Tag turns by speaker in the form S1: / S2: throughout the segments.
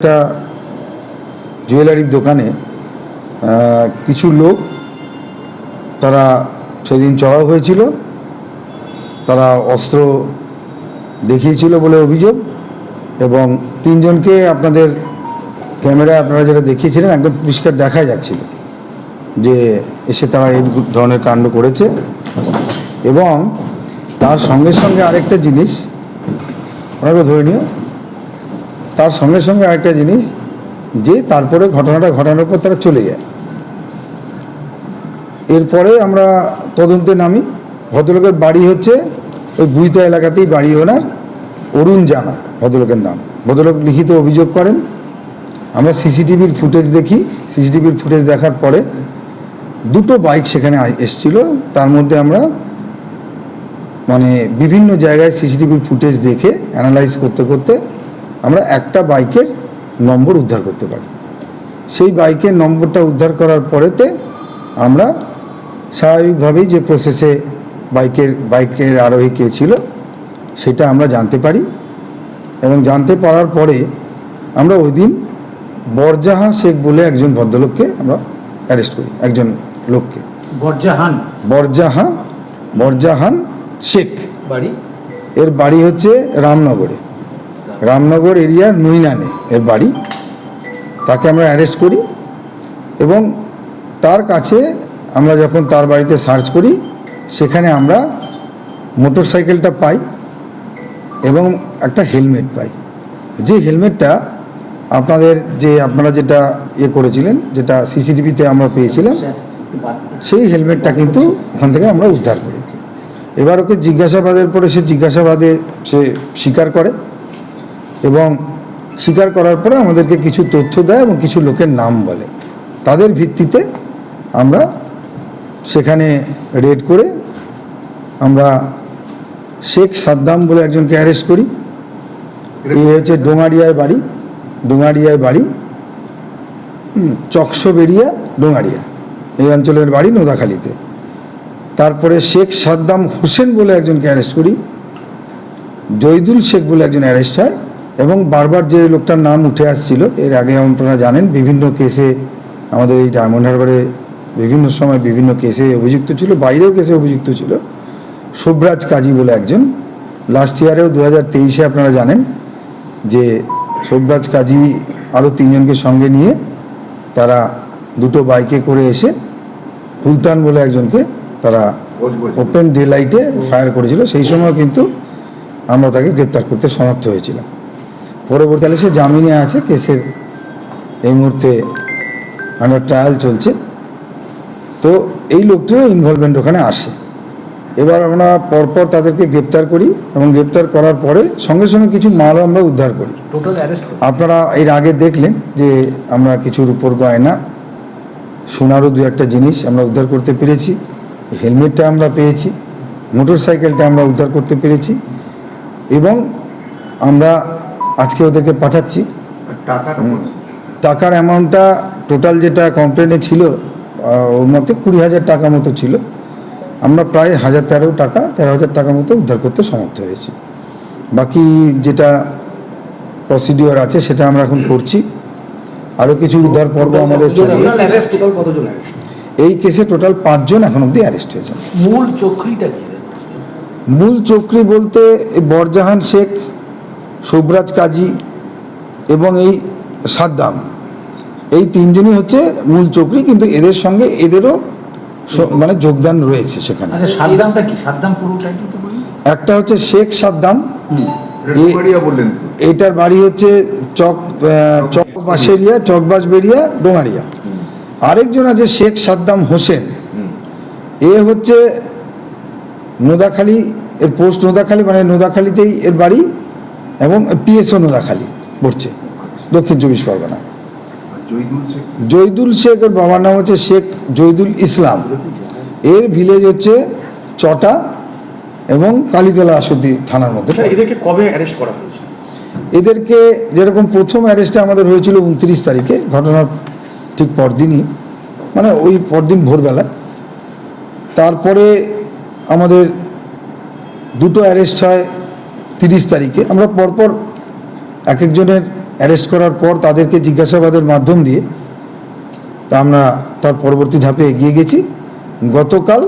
S1: একটা জুয়েলারির দোকানে কিছু লোক, তারা সেদিন চড়াও হয়েছিল। তারা অস্ত্র দেখিয়েছিল বলে অভিযোগ এবং তিনজনকে আপনাদের ক্যামেরায় আপনারা যেটা দেখিয়েছিলেন, একদম পরিষ্কার দেখা যাচ্ছিল যে এসে তারা এই ধরনের কাণ্ড করেছে এবং তার সঙ্গে সঙ্গে আরেকটা জিনিস ওনাকে ধরে নিও তার সঙ্গে সঙ্গে আরেকটা জিনিস, যে তারপরে ঘটনাটা ঘটানোর পর তারা চলে যায়। এরপরে আমরা তদন্তে নামি, ভদ্রলোকের বাড়ি হচ্ছে ওই বুইতা এলাকাতেই বাড়ি ওনার, অরুণ জানা ভদ্রলোকের নাম। ভদ্রলোক লিখিত অভিযোগ করেন। আমরা সিসিটিভির ফুটেজ দেখি, সিসিটিভির ফুটেজ দেখার পরে দুটো বাইক সেখানে এসছিল। তার মধ্যে আমরা মানে বিভিন্ন জায়গায় সিসিটিভির ফুটেজ দেখে অ্যানালাইজ করতে করতে আমরা একটা বাইকের নম্বর উদ্ধার করতে পারি। সেই বাইকের নম্বরটা উদ্ধার করার পরেতে আমরা স্বাভাবিকভাবেই যে প্রসেসে বাইকের বাইকের আরোহী কে ছিল সেটা আমরা জানতে পারি এবং জানতে পারার পরে আমরা ওই দিন বরজাহান শেখ বলে একজন ভদ্রলোককে আমরা অ্যারেস্ট করি একজন লোককে।
S2: বরজাহান?
S1: বরজাহা বরজাহান শেখ।
S2: বাড়ি?
S1: এর বাড়ি হচ্ছে রামনগরে। রামনগর এরিয়ার নুইনানে এর বাড়ি। তাকে আমরা অ্যারেস্ট করি এবং তার কাছে আমরা যখন তার বাড়িতে সার্চ করি সেখানে আমরা মোটর সাইকেলটা পাই এবং একটা হেলমেট পাই। যে হেলমেটটা আপনাদের যে আপনারা যেটা ইয়ে করেছিলেন যেটা সিসিটিভিতে আমরা পেয়েছিলাম সেই হেলমেটটা কিন্তু ওখান থেকে আমরা উদ্ধার করি। এবার ওকে জিজ্ঞাসাবাদের পরে সে জিজ্ঞাসাবাদে সে স্বীকার করে। এবং স্বীকার করার পরে আমাদেরকে কিছু তথ্য দেয় এবং কিছু লোকের নাম বলে। তাদের ভিত্তিতে আমরা সেখানে রেড করে আমরা শেখ সাদ্দাম বলে একজনকে অ্যারেস্ট করি। এই হচ্ছে ডোঙারিয়ায় বাড়ি। ডোঙারিয়ায় বাড়ি হুম, চকশোবেরিয়া ডোঙারিয়া। এই অঞ্চলের বাড়ি নোদাখালীতে। তারপরে শেখ সাদ্দাম হোসেন বলে একজনকে অ্যারেস্ট করি। জয়দুল শেখ বলে একজন অ্যারেস্ট হয়। এবং বারবার যে লোকটার নাম উঠে আসছিল, এর আগে আপনারা জানেন, বিভিন্ন কেসে আমাদের এই ডায়মন্ড হারবারে বিভিন্ন সময় বিভিন্ন কেসে অভিযুক্ত ছিল, বাইরেও কেসে অভিযুক্ত ছিল। শুভরাজ কাজী বলে একজন। লাস্ট ইয়ারেও দু হাজার তেইশে আপনারা জানেন যে শুভরাজ কাজী আরও তিনজনকে সঙ্গে নিয়ে তারা দুটো বাইকে করে এসে সুলতান বলে একজনকে তারা ওপেন ডে লাইটে ফায়ার করেছিল। সেই সময় কিন্তু আমরা তাকে গ্রেপ্তার করতে সমর্থ হয়েছিলাম। পরবর্তীকালে সে জামিনে আছে কেসের এই মুহূর্তে আন্ডার ট্রায়াল চলছে। তো এই লোকটিরও ইনভলভমেন্ট ওখানে আসে। এবার আমরা পরপর তাদেরকে গ্রেপ্তার করি এবং গ্রেপ্তার করার পরে সঙ্গে সঙ্গে কিছু মালও আমরা উদ্ধার করি। আপনারা এর আগে দেখলেন যে আমরা কিছু রূপোর গয়না সোনারও দু একটা জিনিস আমরা উদ্ধার করতে পেরেছি হেলমেটটা আমরা পেয়েছি মোটর সাইকেলটা আমরা উদ্ধার করতে পেরেছি এবং আমরা আজকে ওদেরকে পাঠাচ্ছি। টাকার অ্যামাউন্টটা টোটাল যেটা কমপ্লেনে ছিল ওর মধ্যে কুড়ি হাজার টাকা মতো ছিল। আমরা প্রায় হাজার তেরো টাকা তেরো হাজার টাকা মতো উদ্ধার করতে সমর্থ হয়েছি। বাকি যেটা প্রসিডিওর আছে সেটা আমরা এখন করছি। আরও কিছু উদ্ধার পর্ব আমাদের চলবে? এই কেসে টোটাল পাঁচজন এখন অবধি অ্যারেস্ট হয়েছে।
S2: মূল চক্রিটা কি?
S1: মূল চক্রী বলতে বরজাহান শেখ শুভরাজ কাজী এবং এই সাদ্দাম। এই তিনজনই হচ্ছে মূল চক্রী কিন্তু এদের সঙ্গে এদেরও মানে যোগদান রয়েছে সেখানে।
S2: আচ্ছা সাদ্দামটা কি? সাদ্দাম
S1: একটা হচ্ছে শেখ সাদ্দাম
S2: হুম।
S1: এ-
S3: রেডমারিয়া বললেন তো।
S1: এইটার বাড়ি হচ্ছে চক আহ, চক চকবাস বেরিয়া ডোঙারিয়া। আরেকজন আছে শেখ সাদ্দাম হোসেন। এ হচ্ছে নোদাখালী এর পোস্ট নোদাখালী মানে নোদাখালীতেই এর বাড়ি। এবং পিএসও নোদাখালী পড়ছে। দক্ষিণ চব্বিশ পরগনা।
S3: জয়দুল শেখ।
S1: জৈদুল শেখ ওর বাবার নাম হচ্ছে শেখ জৈদুল ইসলাম। এর ভিলেজ হচ্ছে চটা এবং কালীতলা আসুদ্দি থানার মধ্যে
S2: এদেরকে কবে অ্যারেস্ট করা হয়েছে
S1: এদেরকে যেরকম প্রথম অ্যারেস্টটা আমাদের হয়েছিল উনত্রিশ তারিখে ঘটনার ঠিক পরদিনই মানে ওই পরদিন ভোরবেলা। তারপরে আমাদের দুটো অ্যারেস্ট হয় তিরিশ তারিখে আমরা পরপর এক একজনের অ্যারেস্ট করার পর তাদেরকে জিজ্ঞাসাবাদের মাধ্যম দিয়ে তা আমরা তার পরবর্তী ধাপে এগিয়ে গেছি। গতকাল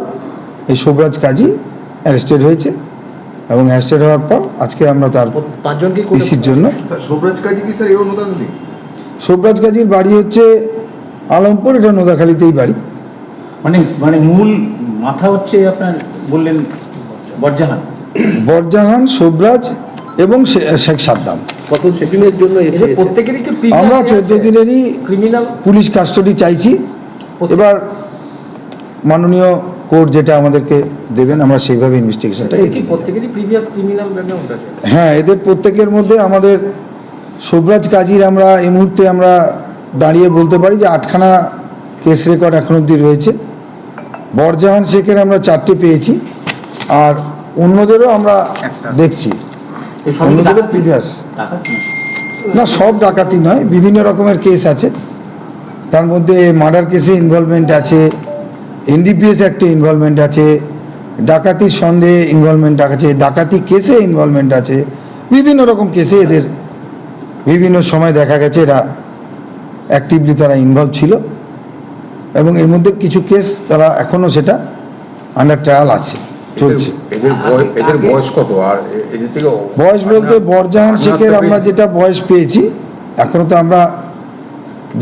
S1: এই শোভরাজ কাজী অ্যারেস্টেড হয়েছে এবং অ্যারেস্টেড হওয়ার পর আজকে আমরা তার
S4: পাঁচজনকে
S1: পিসির জন্য
S3: শোভরাজ কাজী কি স্যার এও নোদাখালী?
S1: শোভরাজ কাজীর বাড়ি হচ্ছে আলমপুর এটা নোদাখালীতেই বাড়ি।
S2: মানে মানে মূল মাথা হচ্ছে আপনার বললেন বরজাহান
S1: বরজাহান শোভরাজ এবং শেখ সাদ্দাম।
S4: সেদিনের জন্য
S1: আমরা চোদ্দ দিনেরই
S4: ক্রিমিনাল
S1: পুলিশ কাস্টডি চাইছি। এবার মাননীয় কোর্ট যেটা আমাদেরকে দেবেন আমরা সেইভাবে ইনভেস্টিগেশনটা এগিয়ে নিয়ে যাব।
S4: প্রত্যেকেরই প্রিভিয়াস ক্রিমিনাল ব্যাকগ্রাউন্ড আছে?
S1: হ্যাঁ এদের প্রত্যেকের মধ্যে আমাদের শোভরাজ কাজীর আমরা এই মুহূর্তে আমরা দাঁড়িয়ে বলতে পারি যে আটখানা কেস রেকর্ড এখন অবধি রয়েছে। বরজাহান শেখের আমরা চারটে পেয়েছি। আর অন্যদেরও আমরা দেখছি। অন্যদেরও প্রিভিয়াস না সব ডাকাতি নয় বিভিন্ন রকমের কেস আছে। তার মধ্যে মার্ডার কেসে ইনভলভমেন্ট আছে এনডিপিএস একটা ইনভলভমেন্ট আছে ডাকাতির সন্দেহে ইনভলভমেন্ট আছে ডাকাতি কেসে ইনভলভমেন্ট আছে বিভিন্ন রকম কেসে এদের বিভিন্ন সময় দেখা গেছে এরা অ্যাক্টিভলি তারা ইনভলভ ছিল এবং এর মধ্যে কিছু কেস তারা এখনও সেটা আন্ডার ট্রায়াল আছে। চলছে।
S5: এদের বয়স কত? আর এদের থেকে
S1: বয়স বলতে বরজাহান শেখের আমরা যেটা বয়স পেয়েছি এখনও তো আমরা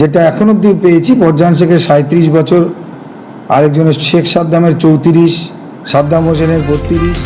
S1: যেটা এখন অব্দি পেয়েছি বরজাহান শেখের সাঁত্রিশ বছর আরেকজনের শেখ সাদ্দামের চৌত্রিশ সাদ্দাম হোসেনের বত্রিশ।